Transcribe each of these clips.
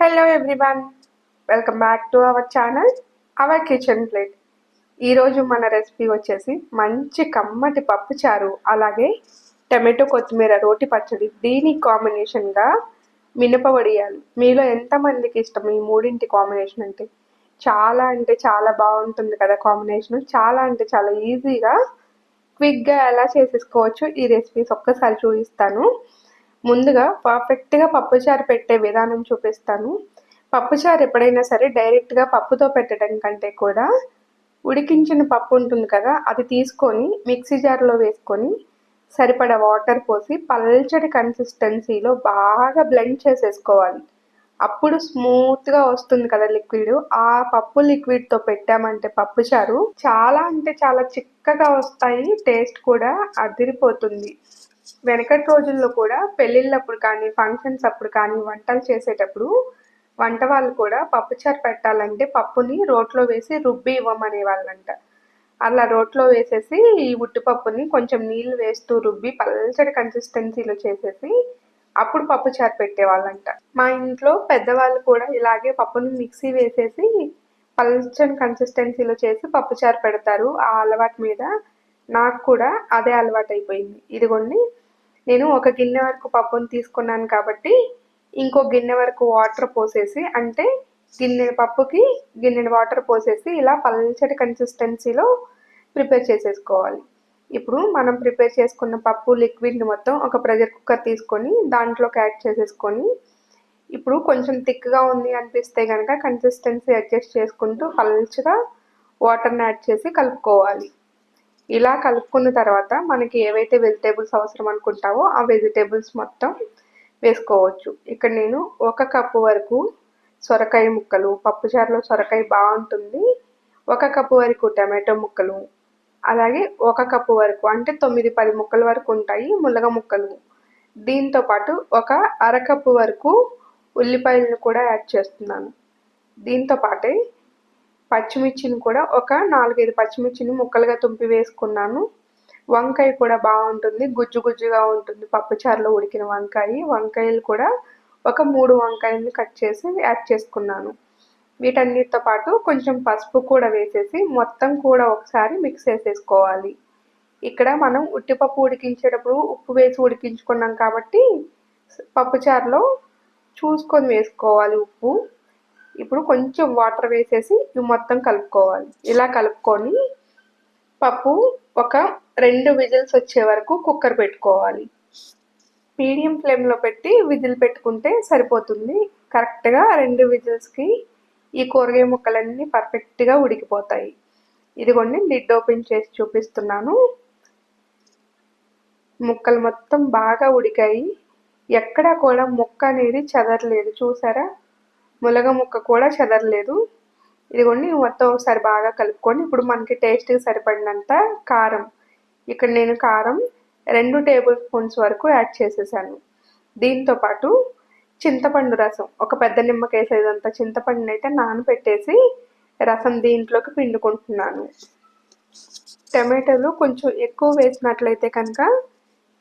Hello everyone welcome back to our channel our kitchen plate ఈరోజు మన recipe వచ్చేసి మంచి కమ్మటి పప్పు చారు అలాగే టమాటో కొత్తిమీర రోటి పచ్చడి దీనికి కాంబినేషన్గా మినపవడియాలు మీలో ఎంతమందికి ఇష్టం ఈ మూడింటి కాంబినేషన్ అంటే? చాలా అంటే చాలా బాగుంటుంది కదా కాంబినేషన్ చాలా అంటే చాలా ఈజీగా క్విక్గా ఎలా చేసేసుకోవచ్చు ఈ రెసిపీస్ ఒక్కసారి చూపిస్తాను. ముందుగా పర్ఫెక్ట్గా పప్పుచారు పెట్టే విధానం చూపిస్తాను. పప్పుచారు ఎప్పుడైనా సరే డైరెక్ట్గా పప్పుతో పెట్టడం కంటే కూడా ఉడికించిన పప్పు ఉంటుంది కదా అది తీసుకొని మిక్సీ జార్లో వేసుకొని సరిపడా వాటర్ పోసి పల్చటి కన్సిస్టెన్సీలో బాగా బ్లెండ్ చేసేసుకోవాలి. అప్పుడు స్మూత్గా వస్తుంది కదా లిక్విడ్ ఆ పప్పు లిక్విడ్తో పెట్టామంటే పప్పు చారు చాలా అంటే చాలా చిక్కగా వస్తాయి టేస్ట్ కూడా అదిరిపోతుంది. వెనకటి రోజుల్లో కూడా పెళ్ళిళ్ళప్పుడు కానీ ఫంక్షన్స్ అప్పుడు కానీ వంటలు చేసేటప్పుడు వంట వాళ్ళు కూడా పప్పుచారు పెట్టాలంటే పప్పుని రోట్లో వేసి రుబ్బి ఇవ్వమనే వాళ్ళంట. అలా రోట్లో వేసేసి ఈ ఉట్టిపప్పుని కొంచెం నీళ్ళు వేస్తూ రుబ్బి పల్చడి కన్సిస్టెన్సీలో చేసేసి అప్పుడు పప్పుచారు పెట్టేవాళ్ళంట మా ఇంట్లో పెద్దవాళ్ళు కూడా ఇలాగే పప్పుని మిక్సీ వేసేసి పల్చని కన్సిస్టెన్సీలో చేసి పప్పుచారు పెడతారు. ఆ అలవాటు మీద నాకు కూడా అదే అలవాటు అయిపోయింది ఇదిగోండి నేను ఒక గిన్నె వరకు పప్పును తీసుకున్నాను కాబట్టి ఇంకో గిన్నె వరకు వాటర్ పోసేసి అంటే గిన్నె పప్పుకి గిన్నె వాటర్ పోసేసి ఇలా పల్చటి కన్సిస్టెన్సీలో ప్రిపేర్ చేసేసుకోవాలి. ఇప్పుడు మనం ప్రిపేర్ చేసుకున్న పప్పు లిక్విడ్ని మొత్తం ఒక ప్రెషర్ కుక్కర్ తీసుకొని దాంట్లోకి యాడ్ చేసేసుకొని ఇప్పుడు కొంచెం థిక్గా ఉంది అనిపిస్తే కనుక కన్సిస్టెన్సీ అడ్జస్ట్ చేసుకుంటూ పల్చగా వాటర్ని యాడ్ చేసి కలుపుకోవాలి. ఇలా కలుపుకున్న తర్వాత మనకి ఏవైతే వెజిటేబుల్స్ అవసరం అనుకుంటావో ఆ వెజిటేబుల్స్ మొత్తం వేసుకోవచ్చు. ఇక్కడ నేను ఒక కప్పు వరకు సొరకాయ ముక్కలు పప్పుచారులో సొరకాయ బాగుంటుంది ఒక కప్పు వరకు టమాటో ముక్కలు అలాగే ఒక కప్పు వరకు అంటే తొమ్మిది పది ముక్కల వరకు ఉంటాయి ముల్లగ ముక్కలు. దీంతో పాటు ఒక అరకప్పు వరకు ఉల్లిపాయలను కూడా యాడ్ చేస్తున్నాను. దీంతో పాటే పచ్చిమిర్చిని కూడా ఒక నాలుగైదు పచ్చిమిర్చిని ముక్కలుగా తుంపి వేసుకున్నాను. వంకాయ కూడా బాగుంటుంది గుజ్జు గుజ్జుగా ఉంటుంది. పప్పుచారులో ఉడికిన వంకాయ వంకాయలు కూడా ఒక మూడు వంకాయలను కట్ చేసి యాడ్ చేసుకున్నాను. వీటన్నిటితో పాటు కొంచెం పసుపు కూడా వేసేసి మొత్తం కూడా ఒకసారి మిక్స్ చేసేసుకోవాలి. ఇక్కడ మనం ఉట్టిపప్పు ఉడికించేటప్పుడు ఉప్పు వేసి ఉడికించుకున్నాం కాబట్టి పప్పుచారులో చూసుకొని వేసుకోవాలి ఉప్పు. ఇప్పుడు కొంచెం వాటర్ వేసేసి ఇవి మొత్తం కలుపుకోవాలి. ఇలా కలుపుకొని పప్పు ఒక రెండు విజిల్స్ వచ్చే వరకు కుక్కర్ పెట్టుకోవాలి. మీడియం ఫ్లేమ్లో పెట్టి విజిల్ పెట్టుకుంటే సరిపోతుంది. కరెక్ట్గా రెండు విజిల్స్కి ఈ కూరగాయ ముక్కలన్నీ పర్ఫెక్ట్గా ఉడికిపోతాయి. ఇదిగోండి లిడ్ ఓపెన్ చేసి చూపిస్తున్నాను. ముక్కలు మొత్తం బాగా ఉడికాయి. ఎక్కడా కూడా ముక్క అనేది చెదరలేదు. చూసారా? ములగ ముక్క కూడా చెదరలేదు. ఇదిగోండి మొత్తం ఒకసారి బాగా కలుపుకొని ఇప్పుడు మనకి టేస్ట్కి సరిపడినంత కారం. ఇక్కడ నేను కారం రెండు టేబుల్ స్పూన్స్ వరకు యాడ్ చేసేసాను. దీంతో పాటు చింతపండు రసం ఒక పెద్ద నిమ్మకాయ సైజ్ అంత చింతపండుని అయితే నానబెట్టేసి రసం దీంట్లోకి పిండుకుంటున్నాను. టమాటాలు కొంచెం ఎక్కువ వేసినట్లయితే కనుక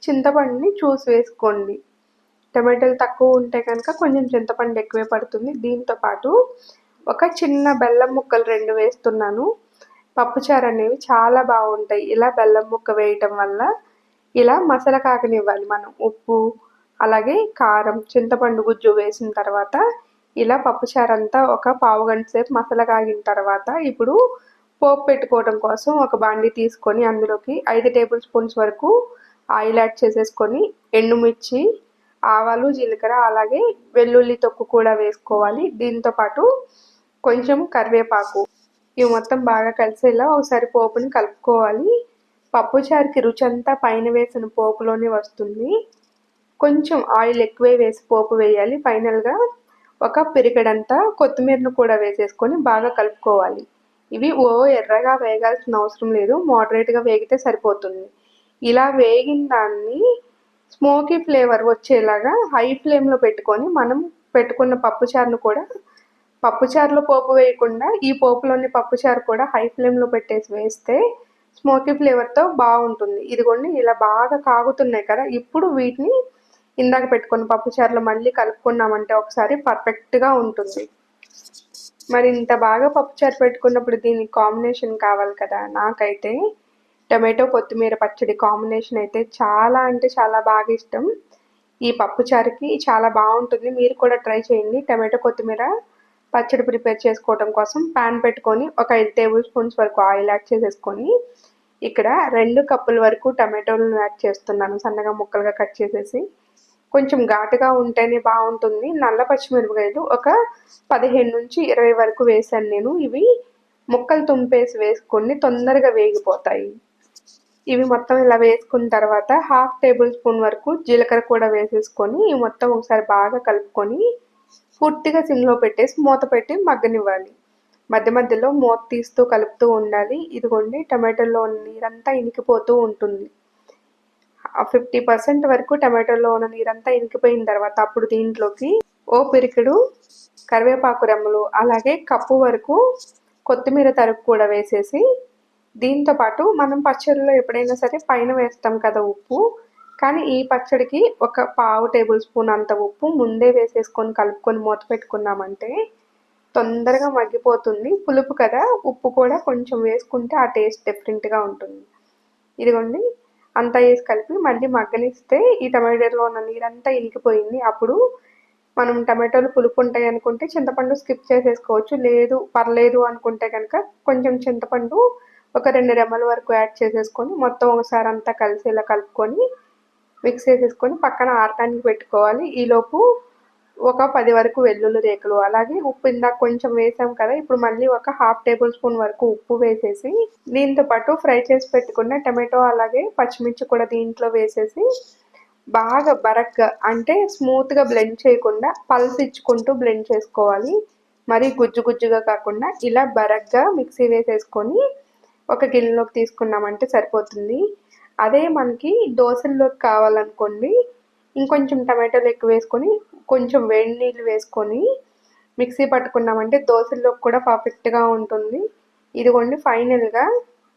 చింతపండుని చూసి వేసుకోండి. టమాటాలు తక్కువ ఉంటే కనుక కొంచెం చింతపండు ఎక్కువే పడుతుంది. దీంతో పాటు ఒక చిన్న బెల్లం ముక్కలు రెండు వేస్తున్నాను. పప్పుచారు అనేవి చాలా బాగుంటాయి. ఇలా బెల్లం ముక్క వేయటం వల్ల ఇలా మసాలా కాకనివ్వాలి మనం. ఉప్పు అలాగే కారం చింతపండు గుజ్జు వేసిన తర్వాత ఇలా పప్పుచారు అంతా ఒక పావు గంట సేపు మసాలా కాగిన తర్వాత ఇప్పుడు పోపు పెట్టుకోవడం కోసం ఒక బాండి తీసుకొని అందులోకి ఐదు టేబుల్ స్పూన్స్ వరకు ఆయిల్ యాడ్ చేసేసుకొని ఎండుమిర్చి ఆవాలు జీలకర్ర అలాగే వెల్లుల్లి తొక్కు కూడా వేసుకోవాలి. దీంతో పాటు కొంచెం కరివేపాకు. ఇవి మొత్తం బాగా కలిసేలా ఒకసారి పోపుని కలుపుకోవాలి. పప్పుచారుకి రుచి అంతా పైన వేసిన పోపులోనే వస్తుంది. కొంచెం ఆయిల్ ఎక్కువే వేసి పోపు వేయాలి. ఫైనల్గా ఒక పిరికడంతా కొత్తిమీరను కూడా వేసేసుకొని బాగా కలుపుకోవాలి. ఇవి ఓ ఎర్రగా వేగాల్సిన అవసరం లేదు. మోడరేట్గా వేగితే సరిపోతుంది. ఇలా వేగిన దాన్ని స్మోకీ ఫ్లేవర్ వచ్చేలాగా హై ఫ్లేమ్లో పెట్టుకొని మనం పెట్టుకున్న పప్పుచారును కూడా పప్పుచారులో పోపు వేయకుండా ఈ పోపులోని పప్పుచారు కూడా హై ఫ్లేమ్లో పెట్టేసి వేస్తే స్మోకీ ఫ్లేవర్తో బాగుంటుంది. ఇదిగోండి ఇలా బాగా కాగుతున్నాయి కదా ఇప్పుడు వీటిని ఇందాక పెట్టుకున్న పప్పుచారులో మళ్ళీ కలుపుకున్నామంటే ఒకసారి పర్ఫెక్ట్గా ఉంటుంది. మరి ఇంత బాగా పప్పుచారు పెట్టుకున్నప్పుడు దీనికి కాంబినేషన్ కావాలి కదా నాకైతే టమాటో కొత్తిమీర పచ్చడి కాంబినేషన్ అయితే చాలా అంటే చాలా బాగా ఇష్టం. ఈ పప్పుచారుకి చాలా బాగుంటుంది. మీరు కూడా ట్రై చేయండి. టమాటో కొత్తిమీర పచ్చడి ప్రిపేర్ చేసుకోవడం కోసం ప్యాన్ పెట్టుకొని ఒక ఐదు టేబుల్ స్పూన్స్ వరకు ఆయిల్ యాడ్ చేసేసుకొని ఇక్కడ రెండు కప్పుల వరకు టమాటోలను యాడ్ చేస్తున్నాను. సన్నగా ముక్కలుగా కట్ చేసేసి కొంచెం ఘాటుగా ఉంటేనే బాగుంటుంది. నల్ల పచ్చిమిరపకాయలు ఒక పదిహేను నుంచి ఇరవై వరకు వేసాను నేను. ఇవి ముక్కలు తుంపేసి వేసుకొని తొందరగా వేగిపోతాయి. ఇవి మొత్తం ఇలా వేసుకున్న తర్వాత హాఫ్ టేబుల్ స్పూన్ వరకు జీలకర్ర కూడా వేసేసుకొని మొత్తం ఒకసారి బాగా కలుపుకొని పూర్తిగా సిమ్లో పెట్టేసి మూత పెట్టి మగ్గనివ్వాలి. మధ్య మధ్యలో మూత తీస్తూ కలుపుతూ ఉండాలి. ఇదిగోండి టమాటోలో నీరంతా ఇనికిపోతూ ఉంటుంది. ఫిఫ్టీ పర్సెంట్ వరకు టమాటోలో ఉన్న నీరంతా ఇనికిపోయిన తర్వాత అప్పుడు దీంట్లోకి ఓ పిరికిడు కరివేపాకు రెమ్మలు అలాగే కప్పు వరకు కొత్తిమీర తరుపు కూడా వేసేసి దీంతో పాటు మనం పచ్చడిలో ఎప్పుడైనా సరే పైన వేస్తాం కదా ఉప్పు. కానీ ఈ పచ్చడికి ఒక పావు టేబుల్ స్పూన్ అంత ఉప్పు ముందే వేసేసుకొని కలుపుకొని మూత పెట్టుకున్నామంటే తొందరగా మగ్గిపోతుంది. పులుపు కదా ఉప్పు కూడా కొంచెం వేసుకుంటే ఆ టేస్ట్ డిఫరెంట్గా ఉంటుంది. ఇదిగోండి అంతా వేసి కలిపి మళ్ళీ మగ్గనిస్తే ఈ టమాటోలో ఉన్న నీరంతా ఇనికిపోయింది. అప్పుడు మనం టమాటోలు పులుపు ఉంటాయి అనుకుంటే చింతపండు స్కిప్ చేసేసుకోవచ్చు. లేదు పర్లేదు అనుకుంటే కనుక కొంచెం చింతపండు ఒక రెండు రెమ్మల వరకు యాడ్ చేసేసుకొని మొత్తం ఒకసారి అంతా కలిసేలా కలుపుకొని మిక్స్ చేసేసుకొని పక్కన ఆడటానికి పెట్టుకోవాలి. ఈలోపు ఒక పది వరకు వెల్లుల్లి రేకులు అలాగే ఉప్పు ఇందాక కొంచెం వేసాం కదా ఇప్పుడు మళ్ళీ ఒక హాఫ్ టేబుల్ స్పూన్ వరకు ఉప్పు వేసేసి దీంతో పాటు ఫ్రై చేసి పెట్టుకున్న టమాటో అలాగే పచ్చిమిర్చి కూడా దీంట్లో వేసేసి బాగా బరక్గా అంటే స్మూత్గా బ్లెండ్ చేయకుండా పల్స్ ఇచ్చుకుంటూ బ్లెండ్ చేసుకోవాలి. మరి గుజ్జు గుజ్జుగా కాకుండా ఇలా బరగ్గా మిక్సీ వేసేసుకొని ఒక గిన్నెలోకి తీసుకున్నామంటే సరిపోతుంది. అదే మనకి దోశల్లోకి కావాలనుకోండి ఇంకొంచెం టమాటోలు ఎక్కువ వేసుకొని కొంచెం వేడి నీళ్ళు వేసుకొని మిక్సీ పట్టుకున్నామంటే దోశల్లోకి కూడా పర్ఫెక్ట్గా ఉంటుంది. ఇదిగోండి ఫైనల్గా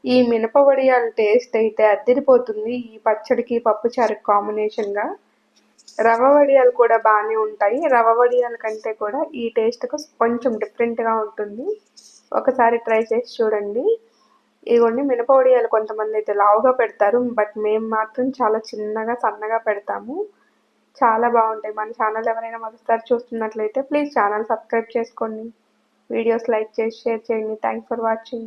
ఈ మినప వడియాల టేస్ట్ అయితే అద్దరిపోతుంది. ఈ పచ్చడికి పప్పుచారు కాంబినేషన్గా. రవ వడియాలు కూడా బాగానే ఉంటాయి. రవ వడియాల కంటే కూడా ఈ టేస్ట్కు కొంచెం డిఫరెంట్గా ఉంటుంది. ఒకసారి ట్రై చేసి చూడండి. ఇదిగోండి మినపవడియాలు కొంతమంది అయితే లావుగా పెడతారు బట్ మేము మాత్రం చాలా చిన్నగా సన్నగా పెడతాము. చాలా బాగుంటాయి. మన ఛానల్ ఎవరైనా మొదటిసారి చూస్తున్నట్లయితే ప్లీజ్ ఛానల్ సబ్స్క్రైబ్ చేసుకోండి. వీడియోస్ లైక్ చేసి షేర్ చేయండి. Thanks for watching.